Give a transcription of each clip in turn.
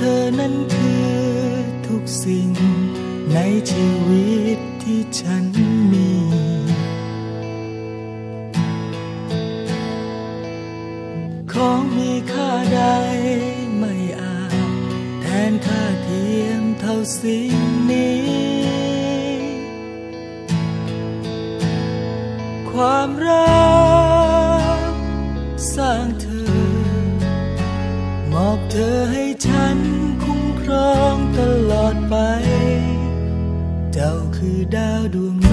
ธอนั้นคือทุกสิ่งในชีวิตที่ฉันมี ของมีค่าใดไม่อาจแทนค่าเทียมเท่าสิ่งนี้ ความรักสร้างเธอ อบเธอให้ฉันคุ้มครองตลอดไป เจ้าคือดาวดวง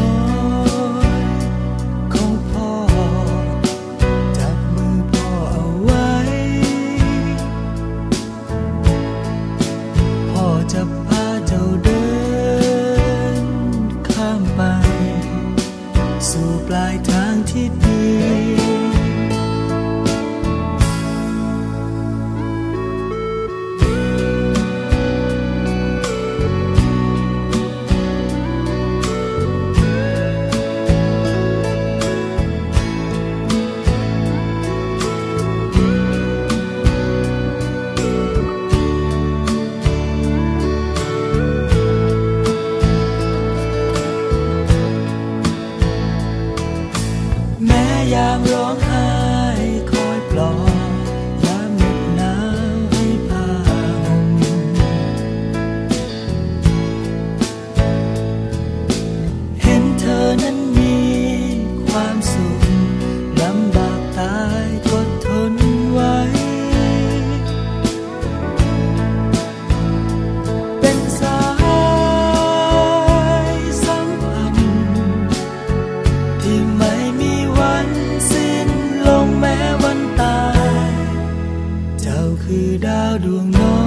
ดวงน้อ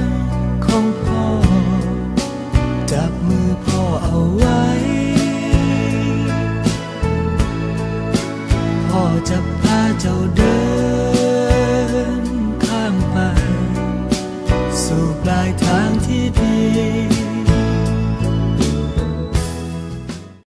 ยของพ่อ จับมือพ่อเอาไว้ พ่อจะพาเจ้าเดิน